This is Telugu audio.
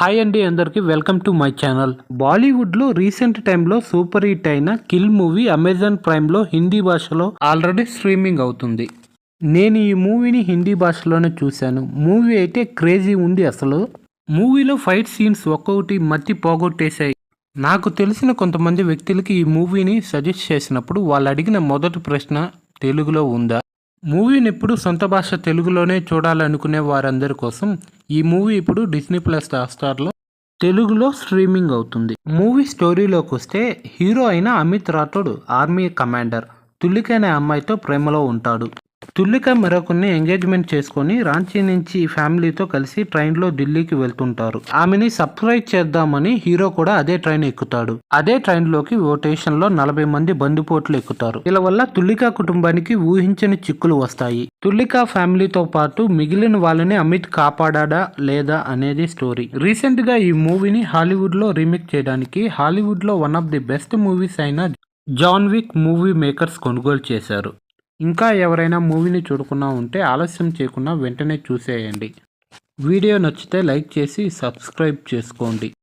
హాయ్ అండి అందరికీ వెల్కమ్ టు మై ఛానల్ బాలీవుడ్లో రీసెంట్ టైంలో సూపర్ హిట్ అయిన కిల్ మూవీ అమెజాన్ ప్రైమ్లో హిందీ భాషలో ఆల్రెడీ స్ట్రీమింగ్ అవుతుంది. నేను ఈ మూవీని హిందీ భాషలోనే చూశాను. మూవీ అయితే క్రేజీ ఉంది అసలు. మూవీలో ఫైట్ సీన్స్ ఒక్కొక్కటి మతి పోగొట్టేశాయి. నాకు తెలిసిన కొంతమంది వ్యక్తులకి ఈ మూవీని సజెస్ట్ చేసినప్పుడు వాళ్ళు అడిగిన మొదటి ప్రశ్న తెలుగులో ఉందా? మూవీని ఎప్పుడు సొంత భాష తెలుగులోనే చూడాలనుకునే వారందరి కోసం ఈ మూవీ ఇప్పుడు డిస్నీ ప్లస్ స్టార్లో తెలుగులో స్ట్రీమింగ్ అవుతుంది. మూవీ స్టోరీలోకి వస్తే హీరో అయిన అమిత్ రాఠోడ్ ఆర్మీ కమాండర్ తుల్లిక అనే అమ్మాయితో ప్రేమలో ఉంటాడు. తుల్లిక మరొకరిని ఎంగేజ్మెంట్ చేసుకొని రాంచీ నుంచి ఫ్యామిలీతో కలిసి ట్రైన్లో ఢిల్లీకి వెళ్తుంటారు. ఆమెని సర్ప్రైజ్ చేద్దామని హీరో కూడా అదే ట్రైన్ ఎక్కుతాడు. అదే ట్రైన్లోకి ఓ లో నలభై మంది బందిపోట్లు ఎక్కుతారు. ఇలా వల్ల తుల్లిక కుటుంబానికి ఊహించని చిక్కులు వస్తాయి. తుల్లిక ఫ్యామిలీతో పాటు మిగిలిన వాళ్ళని అమిత్ కాపాడా లేదా అనేది స్టోరీ. రీసెంట్గా ఈ మూవీని హాలీవుడ్లో రీమేక్ చేయడానికి హాలీవుడ్లో one of the best movies అయిన జాన్ విక్ మూవీ మేకర్స్ కొనుగోలు చేశారు. ఇంకా ఎవరైనా మూవీని చూడకుండా ఉంటే ఆలస్యం చేయకుండా వెంటనే చూసేయండి. వీడియో నచ్చితే లైక్ చేసి సబ్స్క్రైబ్ చేసుకోండి.